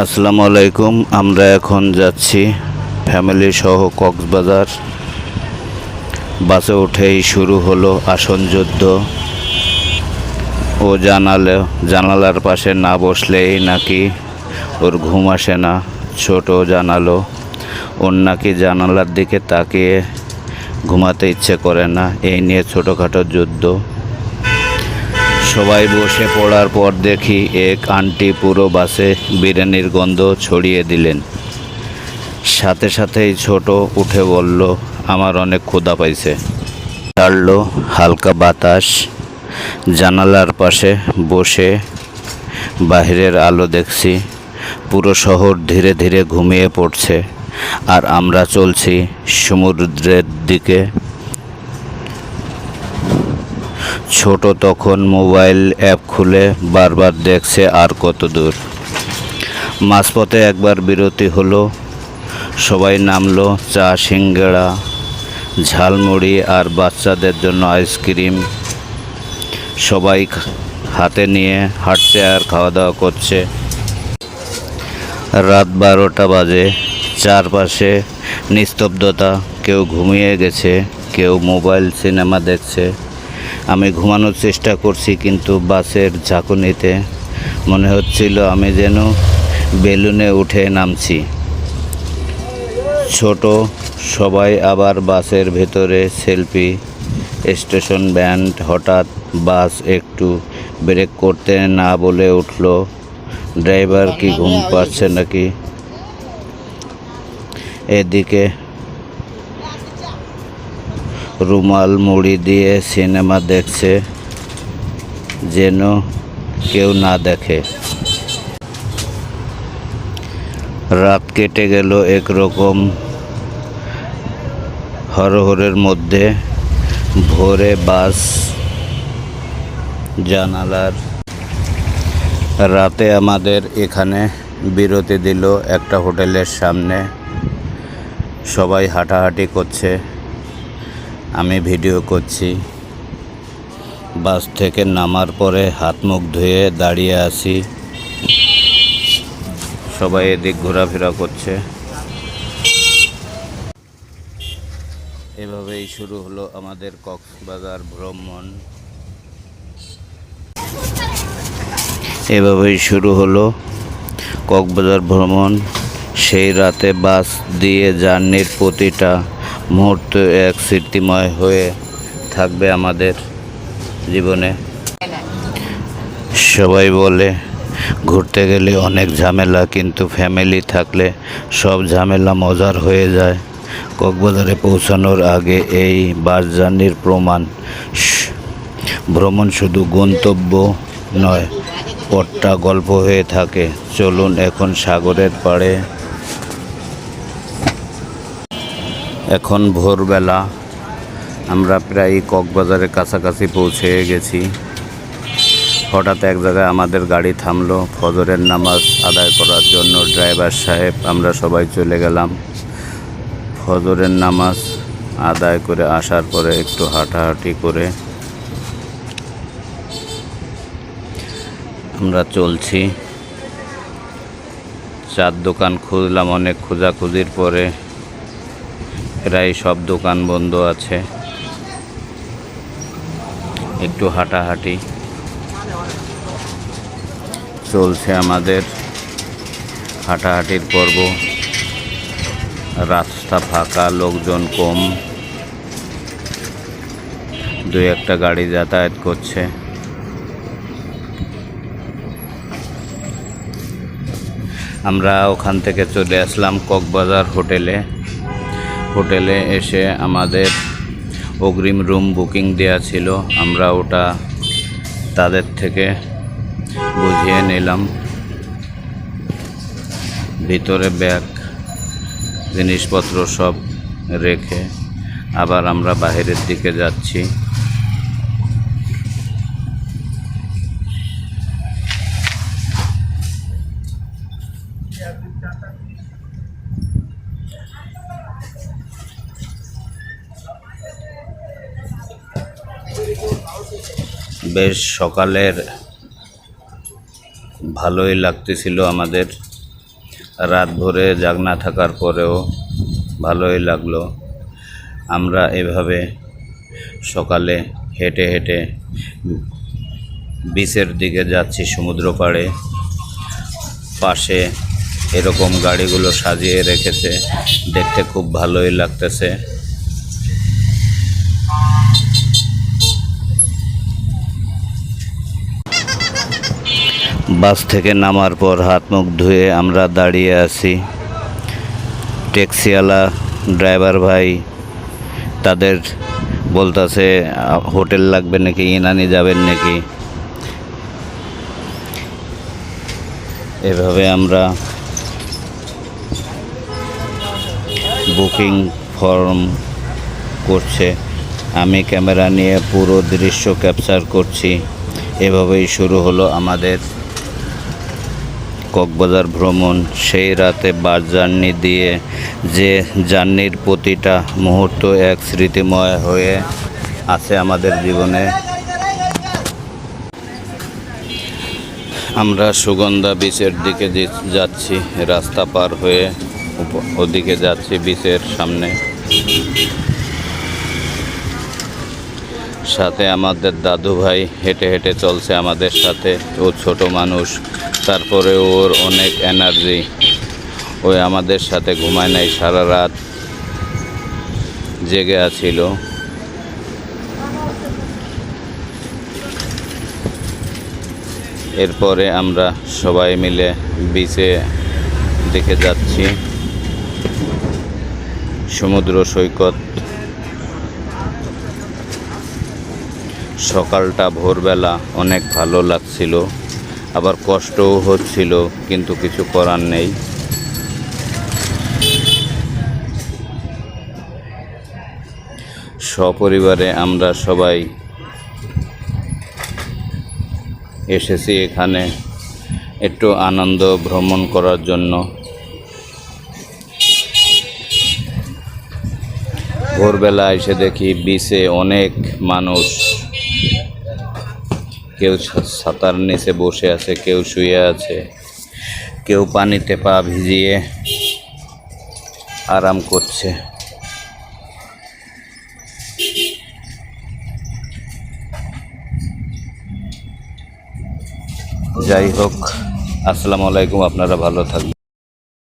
আসসালামু আলাইকুম আমরা এখন যাচ্ছি ফ্যামিলি সহ কক্সবাজার। বাসে উঠেই শুরু হলো আসন যুদ্ধ। ও জানালে, জানালার পাশে না বসলেই নাকি ওর ঘুম আসে না। ছোট জানালো, ওর নাকি জানালার দিকে তাকিয়ে ঘুমাতে ইচ্ছে করে না। এই নিয়ে ছোটোখাটো যুদ্ধ। সবাই বসে পড়ার পর দেখি এক আন্টি পুরো বাসে বিরিয়ানির গন্ধ ছড়িয়ে দিলেন। সাথে সাথেই ছোট উঠে বলল, আমার অনেক ক্ষুধা পাইছে। ছাড়লো হালকা বাতাস, জানালার পাশে বসে বাইরের আলো দেখছি। পুরো শহর ধীরে ধীরে ঘুমিয়ে পড়ছে। আর আমরা চলছি সমুদ্রের দিকে। ছোট তখন মোবাইল অ্যাপ খুলে বারবার দেখছে আর কত দূর। মাঝপথে একবার বিরতি হলো, সবাই নামলো, চা সিঙ্গাড়া ঝালমুড়ি আর বাচ্চাদের জন্য আইসক্রিম। সবাই হাতে নিয়ে হাঁটছে আর খাওয়া দাওয়া করছে। রাত বারোটা বাজে, চারপাশে নিস্তব্ধতা, কেউ ঘুমিয়ে গেছে, কেউ মোবাইল, সিনেমা দেখছে। আমি ঘুমানোর চেষ্টা করছি, কিন্তু বাসের ঝাঁকুনিতে মনে হচ্ছিল আমি যেন বেলুনে উঠে নামছি। ছোট সবাই আবার বাসের ভেতরে সেলফি, স্টেশন ব্যান্ড, হঠাৎ বাস একটু ব্রেক করতে না বলে উঠল। ড্রাইভার কি ঘুম পাচ্ছে নাকি? এদিকে রুমাল মুড়ি দিয়ে সিনেমা দেখছে যেন কেউ না দেখে। রাত কেটে গেল একরকম হরহরের মধ্যে। ভোরে বাস, জানালার রাতে আমাদের এখানে বিরতি দিল একটা হোটেলের সামনে। সবাই হাঁটাহাঁটি করছে। আমি ভিডিও করছি। বাস থেকে নামার পরে হাত মুখ ধুয়ে দাঁড়িয়ে আছি। সবাই এদিক ঘোরাফেরা করছে। এভাবেই শুরু হলো আমাদের কক্সবাজার ভ্রমণ। এভাবেই শুরু হলো কক্সবাজার ভ্রমণ। সেই রাতে বাস দিয়ে জার্নির প্রতিটা মুহূর্ত এক স্মৃতিময় হয়ে থাকবে আমাদের জীবনে। সবাই বলে, ঘুরতে গেলে অনেক ঝামেলা, কিন্তু ফ্যামিলি থাকলে সব ঝামেলা মজার হয়ে যায়। কক্সবাজারে পৌঁছানোর আগে এই বাস জার্নির প্রমাণ। ভ্রমণ শুধু গন্তব্য নয়, পথটা গল্প হয়ে থাকে। চলুন এখন সাগরের পাড়ে এখন ভোরবেলা আমরা প্রায় কক্সবাজারের কাছাকাছি পৌঁছে গেছি। হঠাৎ এক জায়গায় আমাদের গাড়ি থামলো, ফজরের নামাজ আদায় করার জন্য ড্রাইভার সাহেব, আমরা সবাই চলে গেলাম। ফজরের নামাজ আদায় করে আসার পরে একটু হাঁটাহাঁটি করে আমরা চলছি। চার দোকান খুঁজলাম অনেক খোঁজাখুঁজির পরে প্রায় সব দোকান বন্ধ আছে। একটু হাঁটাহাঁটি চলছে আমাদের। হাঁটাহাঁটির পর্ব। রাস্তা ফাঁকা, লোকজন কম। দু একটা গাড়ি যাতায়াত করছে। আমরা ওখান থেকে চলে আসলাম কক্সবাজার হোটেলে। হোটেলে এসে আমাদের অগ্রিম রুম বুকিং দেওয়া ছিল। আমরা ওটা তাদের থেকে বুঝিয়ে নিলাম। ভিতরে ব্যাগ, জিনিসপত্র সব রেখে আবার আমরা বাহিরের দিকে যাচ্ছি। বেশ সকালের ভালোই লাগতেছিল আমাদের। রাত ভরে জাগনা থাকার পরেও ভালোই লাগল। আমরা এভাবে সকালে হেঁটে হেঁটে বিচের দিকে যাচ্ছি সমুদ্র পাড়ে পাশে এরকম গাড়িগুলো সাজিয়ে রেখেছে। দেখতে খুব ভালোই লাগতেছে। বাস থেকে নামার পর হাত মুখ ধুয়ে আমরা দাঁড়িয়ে আছি। ট্যাক্সিওয়ালা, ড্রাইভার ভাই, তাদের বলতেছে, হোটেল লাগবে নাকি? ইনানি যাবেন নাকি? এভাবে আমরা বুকিং ফর্ম করছে। আমি ক্যামেরা নিয়ে পুরো দৃশ্য ক্যাপচার করছি। এভাবেই শুরু হলো আমাদের কক্সবাজার ভ্রমণ, সেই রাতে বাস জার্নি দিয়ে যে জার্নির প্রতিটা মুহূর্ত এক স্মৃতিময় হয়ে আছে আমাদের জীবনে। আমরা সুগন্ধা বিচের দিকে যাচ্ছি, রাস্তা পার হয়ে ওদিকে যাচ্ছি বিচের সামনে। সাথে আমাদের দাদু ভাই হেঁটে হেঁটে চলছে আমাদের সাথে। ও ছোট মানুষ। তারপরে ওর অনেক এনার্জি ওই আমাদের সাথে ঘুমায় নাই সারা রাত। জেগে আছিল। এরপরে আমরা সবাই মিলে বিচে দিকে যাচ্ছি। সমুদ্র সৈকত। সকালটা ভোরবেলা অনেক ভালো লাগছিল, আবার কষ্টও হচ্ছিল, কিন্তু কিছু করার নেই। সপরিবারে আমরা সবাই এসেছি এখানে একটু আনন্দ ভ্রমণ করার জন্য। ভোরবেলা এসে দেখি বিচে অনেক মানুষ। কেউ সাঁতার নিচে বসে আছে, কেউ শুয়ে আছে, কেউ পানিতে পা ভিজিয়ে আরাম করছে। যাই হোক, আসসালামু আলাইকুম, আপনারা ভালো থাকবেন।